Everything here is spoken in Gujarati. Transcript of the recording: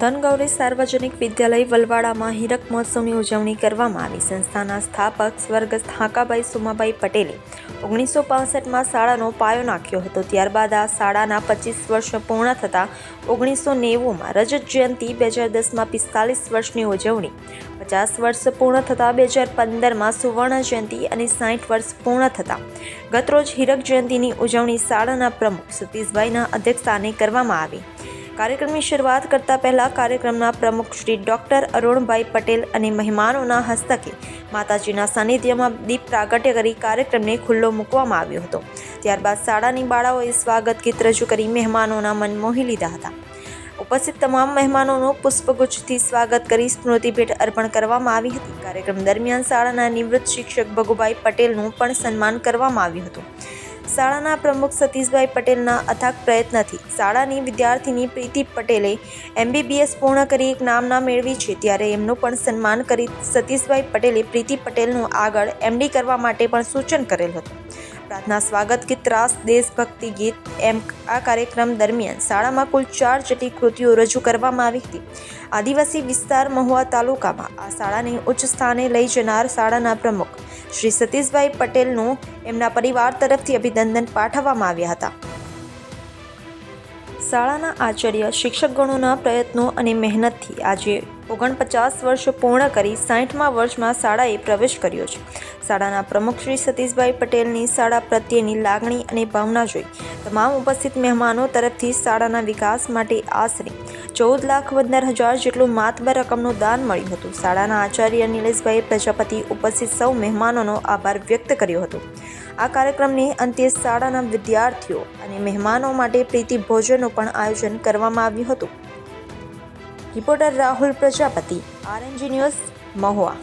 ધનગૌરી સાર્વજનિક વિદ્યાલય વલવાડામાં હીરક મહોત્સવની ઉજવણી કરવામાં આવી. સંસ્થાના સ્થાપક સ્વર્ગસ્થ હાકાભાઈ સુમાભાઈ પટેલે ઓગણીસો પાસઠમાં શાળાનો પાયો નાખ્યો હતો. ત્યારબાદ આ શાળાના પચીસ વર્ષ પૂર્ણ થતાં ઓગણીસો નેવુંમાં રજત જયંતિ બે હજાર દસમાં પિસ્તાલીસ વર્ષની ઉજવણી, પચાસ વર્ષ પૂર્ણ થતાં બે હજાર પંદરમાં સુવર્ણ જયંતિ અને સાઠ વર્ષ પૂર્ણ થતાં ગતરોજ હીરક જયંતિની ઉજવણી શાળાના પ્રમુખ સતીશભાઈના અધ્યક્ષસ્થાને કરવામાં આવી. કાર્યક્રમની શરૂઆત કરતા પહેલા કાર્યક્રમના પ્રમુખ શ્રી ડોક્ટર અરુણભાઈ પટેલ અને મહેમાનોના હસ્તકે માતાજીના સાનિધ્યમાં દીપ પ્રાગટ્ય કરી કાર્યક્રમને ખુલ્લો મૂકવામાં આવ્યો હતો. ત્યારબાદ શાળાની બાળાઓએ સ્વાગત ગીત રજૂ કરી મહેમાનોના મન મોહી લીધા હતા. ઉપસ્થિત તમામ મહેમાનોનું પુષ્પગુચ્છથી સ્વાગત કરી સ્મૃતિ ભેટ અર્પણ કરવામાં આવી હતી. કાર્યક્રમ દરમિયાન શાળાના નિવૃત્ત શિક્ષક ભગુભાઈ પટેલનું પણ સન્માન કરવામાં આવ્યું હતું. શાળાના પ્રમુખ સતીશભાઈ પટેલના અથાગ પ્રયત્નથી શાળાની વિદ્યાર્થીની પ્રીતિ પટેલે એમબીબીએસ પૂર્ણ કરી એક નામના મેળવી છે ત્યારે એમનું પણ સન્માન કરી સતીશભાઈ પટેલે પ્રીતિ પટેલનું આગળ એમડી કરવા માટે પણ સૂચન કરેલ હતું. પ્રાર્થના, સ્વાગત ગીત રાસ દેશભક્તિ ગીત એમ આ કાર્યક્રમ દરમિયાન શાળામાં કુલ ચાર જેટલી કૃતિઓ રજૂ કરવામાં આવી હતી. આદિવાસી વિસ્તાર મહુવા તાલુકામાં આ શાળાને ઉચ્ચ સ્થાને લઈ જનાર શાળાના પ્રમુખ શ્રી સતીશભાઈ પટેલનું એમના પરિવાર તરફથી અભિનંદન પાઠવવામાં આવ્યા હતા. શાળાના આચાર્ય શિક્ષકગણોના પ્રયત્નો અને મહેનતથી આજે ઓગણપચાસ વર્ષ પૂર્ણ કરી સાઠમા વર્ષમાં શાળાએ પ્રવેશ કર્યો છે. શાળાના પ્રમુખ શ્રી સતીશભાઈ પટેલની શાળા પ્રત્યેની લાગણી અને ભાવના જોઈ તમામ ઉપસ્થિત મહેમાનો તરફથી શાળાના વિકાસ માટે આશરે ચૌદ લાખ પંદર હજાર જેટલું માતબર રકમનું દાન મળ્યું હતું. શાળાના આચાર્ય નિલેશભાઈ પ્રજાપતિ ઉપસ્થિત સૌ મહેમાનોનો આભાર વ્યક્ત કર્યો હતો. આ કાર્યક્રમને અંતે શાળાના વિદ્યાર્થીઓ અને મહેમાનો માટે પ્રીતિ ભોજનનું પણ આયોજન કરવામાં આવ્યું હતું. Reporter Rahul Prajapati, RNG news, Mahuva.